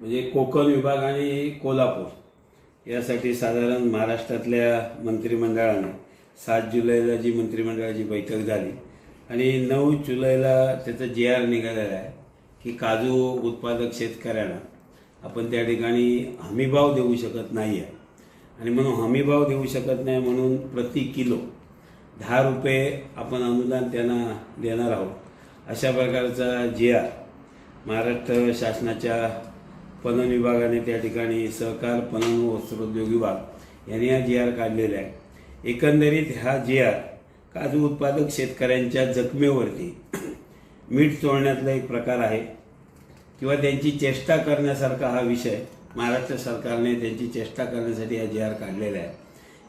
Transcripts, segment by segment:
म्हणजे कोकण विभाग आणि कोल्हापूर यासाठी साधारण महाराष्ट्रातल्या मंत्रिमंडळाने सात जुलैला जी मंत्रिमंडळाची बैठक झाली आणि नऊ जुलैला त्याचा जे आर निघालेला आहे की काजू उत्पादक शेतकऱ्यांना आपण त्या ठिकाणी हमीभाव देऊ शकत नाही आहे. आणि म्हणून हमीभाव देऊ शकत नाही म्हणून प्रति किलो दहा रुपये आपण अनुदान त्यांना देणार आहोत. अशा प्रकारचा जी आर महाराष्ट्र शासनाच्या पणन विभागाने त्या ठिकाणी सहकार पणन व वस्त्रोद्योग विभाग यांनी हा जी आर काढलेला आहे. एकंदरीत हा जी आर काजू उत्पादक शेतकऱ्यांच्या जखमेवरती मीठ चोळण्यातला एक प्रकार आहे किंवा त्यांची चेष्टा करण्यासारखा हा विषय महाराष्ट्र सरकारने त्यांची चेष्टा करण्यासाठी हा जी आर काढलेला आहे.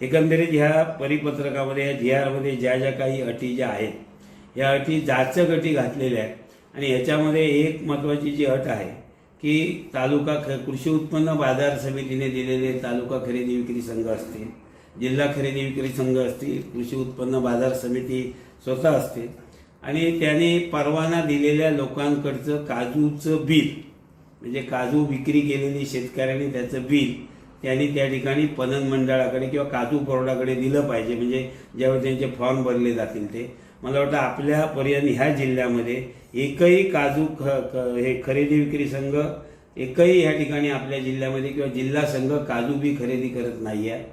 एकंदरीत ह्या परिपत्रकामध्ये या जी आरमध्ये ज्या ज्या काही अटी ज्या आहेत या अटी जाचक अटी घातलेल्या आहेत आणि ह्याच्यामध्ये एक महत्त्वाची जी अट आहे की तालुका ख कृषी उत्पन्न बाजार समितीने दिलेले तालुका खरेदी विक्री संघ असतील जिल्हा खरेदी विक्री संघ असतील कृषी उत्पन्न बाजार समिती स्वतः असतील. आणि त्याने परवाना दिलेल्या लोकांकडचं काजूचं बिल म्हणजे काजू विक्री केलेली शेतकऱ्यांनी त्याचं बिल त्यांनी त्या ठिकाणी पणन मंडळाकडे किंवा काजू बोर्डाकडे दिलं पाहिजे. म्हणजे ज्यावेळी त्यांचे फॉर्म भरले जातील ते. मला वाटतं आपल्या पर्यंत ह्या जिल्ह्यामध्ये एकही काजू ख हे खरेदी विक्री संघ एकही ह्या ठिकाणी आपल्या जिल्ह्यामध्ये किंवा जिल्हा संघ काजू बी खरेदी करत नाही आहे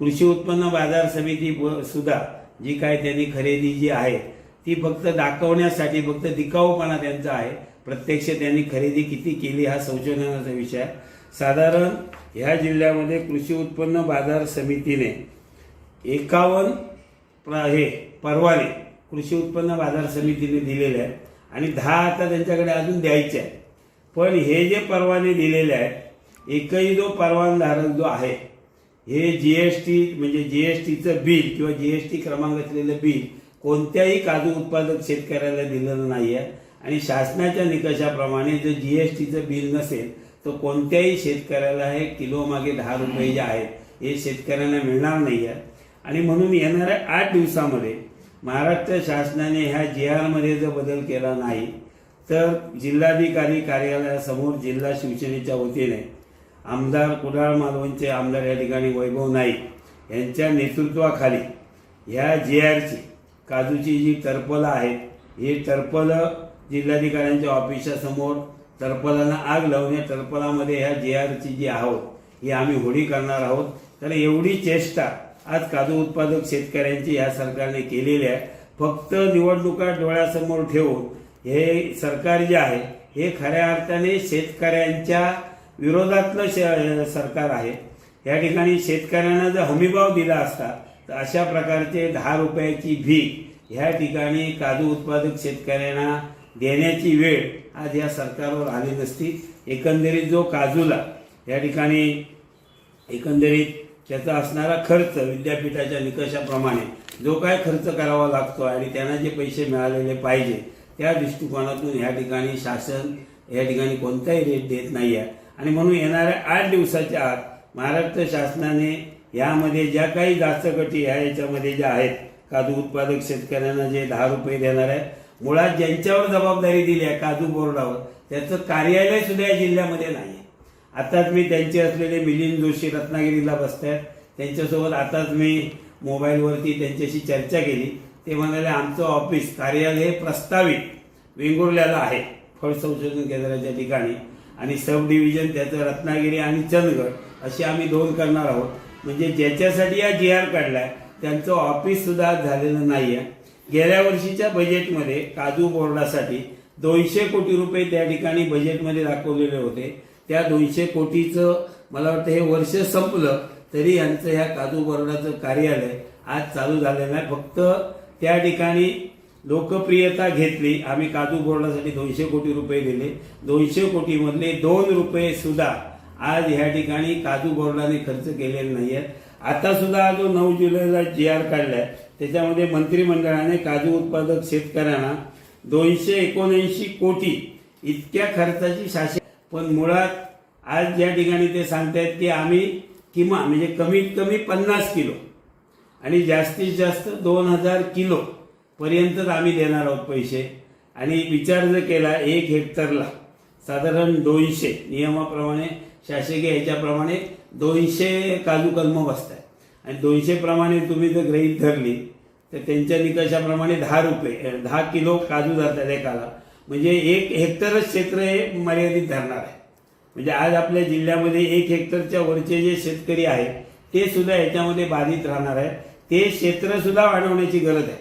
कृषी उत्पन्न बाजार समिती व- सुद्धा जी काय त्यांनी खरेदी जी आहे ती फक्त दाखवण्यासाठी फक्त दिखाऊपणा त्यांचा आहे. प्रत्यक्ष त्यांनी खरेदी किती केली हा संशोधनाचा विषय. आहे साधारण ह्या जिल्ह्यामध्ये कृषी उत्पन्न बाजार समितीने एकावन्न प्र- हे परवाने कृषी उत्पन्न बाजार समितीने दिलेले आहेत. आणि दहा आता त्यांच्याकडे अजून द्यायचे आहेत. पण हे जे परवाने दिलेले आहेत एकही जो परवानधारक जो आहे हे जी एस टी म्हणजे जी एस टीचं बिल किंवा जी एस टी क्रमांक असलेलं बिल कोणत्याही काजू उत्पादक शेतकऱ्याला दिलेलं नाही आहे आणि शासनाच्या निकषाप्रमाणे जर जी एस टीचं बिल नसेल तर कोणत्याही शेतकऱ्याला हे किलोमागे दहा रुपये जे आहेत हे शेतकऱ्यांना मिळणार नाही आहे आणि म्हणून येणाऱ्या आठ दिवसामध्ये महाराष्ट्र शासनाने ह्या जी आरमध्ये जर बदल केला नाही तर जिल्हाधिकारी कार्यालयासमोर जिल्हा शिवसेनेच्या वतीने आमदार कुडाळ मालवणचे आमदार या ठिकाणी वैभव नाईक यांच्या नेतृत्वाखाली ह्या जे आरची काजूची जी टर्पलं आहेत ही टर्पलं जिल्हाधिकाऱ्यांच्या ऑफिसासमोर समोर टर्पलांना आग लावून या टर्पलामध्ये ह्या जे आरची जी आहोत ही आम्ही होळी करणार आहोत. तर एवढी चेष्टा आज काजू उत्पादक शेतकऱ्यांची या सरकारने केलेल्या आहे. फक्त निवडणुका डोळ्यासमोर ठेवून हे सरकार जे आहे हे खऱ्या अर्थाने शेतकऱ्यांच्या विरोधातलं श- सरकार आहे. या ठिकाणी शेतकऱ्यांना जर हमीभाव दिला असता तर अशा प्रकारचे दहा रुपयाची भीक ह्या ठिकाणी काजू उत्पादक शेतकऱ्यांना देण्याची वेळ आज या सरकारवर आली नसती. एकंदरीत जो काजूला या ठिकाणी एकंदरीत त्याचा असणारा खर्च विद्यापीठाच्या निकषाप्रमाणे जो काय खर्च करावा लागतो आणि त्यांना जे पैसे मिळालेले पाहिजे त्या दृष्टिकोनातून ह्या ठिकाणी शासन या ठिकाणी कोणताही रेट देत नाही आहे आणि म्हणून येणाऱ्या आठ दिवसाच्या आत महाराष्ट्र शासनाने यामध्ये ज्या काही जास्त गटी ह्या याच्यामध्ये ज्या आहेत काजू उत्पादक शेतकऱ्यांना जे दहा रुपये देणार आहे मुळात ज्यांच्यावर जबाबदारी दिली आहे काजू बोर्डावर त्याचं कार्यालय सुद्धा या जिल्ह्यामध्ये नाही आहे आताच मी त्यांचे असलेले मिलिंद जोशी रत्नागिरीला बसतात त्यांच्यासोबत आताच मी मोबाईलवरती त्यांच्याशी चर्चा केली. ते म्हणाले आमचं ऑफिस कार्यालय हे प्रस्तावित वेंगुर्ल्याला आहे फळ संशोधन केंद्राच्या ठिकाणी. आणि सब डिव्हिजन त्याचं रत्नागिरी आणि चंदगड असे आम्ही दोन करणार आहोत. म्हणजे ज्याच्यासाठी हा जी आर काढला आहे त्यांचं ऑफिससुद्धा झालेलं नाही आहे गेल्या वर्षीच्या बजेटमध्ये काजू बोर्डासाठी दोनशे कोटी रुपये त्या ठिकाणी बजेटमध्ये दाखवलेले होते. त्या दोनशे कोटीचं मला वाटतं हे वर्ष संपलं तरी यांचं ह्या काजू बोर्डाचं कार्यालय आज चालू झालेलं आहे. फक्त त्या ठिकाणी लोकप्रियता घेतली. आम्ही काजू बोर्डासाठी दोनशे कोटी रुपये दिले. दोनशे कोटीमधले दोन रुपये सुद्धा आज ह्या ठिकाणी काजू बोर्डाने खर्च केलेले नाही आहेत आता सुद्धा जो नऊ जुलैला जी आर काढलाय त्याच्यामध्ये मंत्रिमंडळाने काजू उत्पादक शेतकऱ्यांना दोनशे एकोणऐंशी कोटी इतक्या खर्चाची शासन पण मुळात आज ज्या ठिकाणी ते सांगतायत की आम्ही किमान म्हणजे कमीत कमी पन्नास किलो आणि जास्तीत जास्त दोन हजार किलो पर्यंतच आम्ही देणार आहोत पैसे. आणि विचार जर केला एक हेक्टरला साधारण दोनशे नियमाप्रमाणे शासकीय ह्याच्याप्रमाणे दोनशे काजू कलम बसतात आणि दोनशेप्रमाणे तुम्ही जर गृहीत धरली तर त्यांच्या निकषाप्रमाणे दहा रुपये दहा किलो काजू जातात एकाला. म्हणजे एक हेक्टरच क्षेत्र हे मर्यादित धरणार आहे. म्हणजे आज आपल्या जिल्ह्यामध्ये एक हेक्टरच्या वरचे जे शेतकरी आहेत ते सुद्धा याच्यामध्ये बाधित राहणार आहे ते क्षेत्र सुद्धा वाढवण्याची गरज आहे.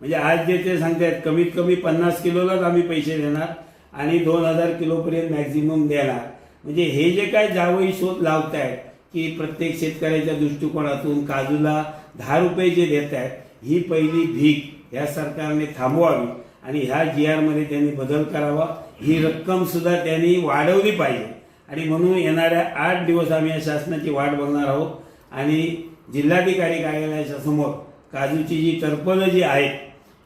म्हणजे आज जे ते सांगतायत कमीत कमी पन्नास किलोलाच आम्ही पैसे देणार आणि दोन हजार किलोपर्यंत मॅक्झिमम देणार. म्हणजे हे जे काय जावई शोध लावतायत की प्रत्येक शेतकऱ्याच्या दृष्टिकोनातून काजूला दहा रुपये जे देत आहेत ही पहिली भीक या सरकारने थांबवावी. आणि ह्या जी आरमध्ये त्यांनी बदल करावा ही रक्कम सुद्धा त्यांनी वाढवली पाहिजे. आणि म्हणून येणाऱ्या आठ दिवस आम्ही या शासनाची वाट बघणार आहोत. आणि जिल्हाधिकारी कार्यालयाच्या समोर काजूची जी टरपलं जी आहेत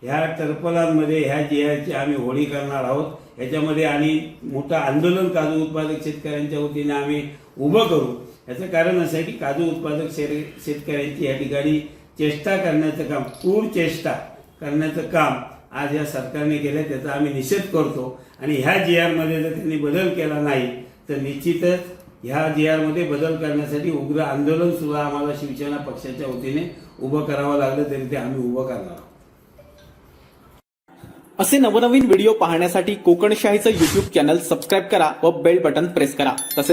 ह्या टरपलांमध्ये ह्या जी आरची आम्ही होळी करणार आहोत. ह्याच्यामध्ये आणि मोठं आंदोलन काजू उत्पादक शेतकऱ्यांच्या वतीने आम्ही उभं करू. याचं कारण असं आहे की काजू उत्पादक शे शेतकऱ्यांची या ठिकाणी चेष्टा करण्याचं काम क्रूर चेष्टा करण्याचं काम आज या सरकारने केलं त्याचा आम्ही निषेध करतो. आणि ह्या जी आरमध्ये जर त्यांनी बदल केला नाही तर निश्चितच ह्या जी आरमध्ये बदल करण्यासाठी उग्र आंदोलन सुद्धा आम्हाला शिवसेना पक्षाच्या वतीने उभं करावं लागलं तरी ते आम्ही उभं करणार आहोत. असे नवनवीन व्हिडिओ पाहण्यासाठी कोकणशाहीचं युट्यूब चॅनल सबस्क्राईब करा व बेल बटन प्रेस करा. तसेच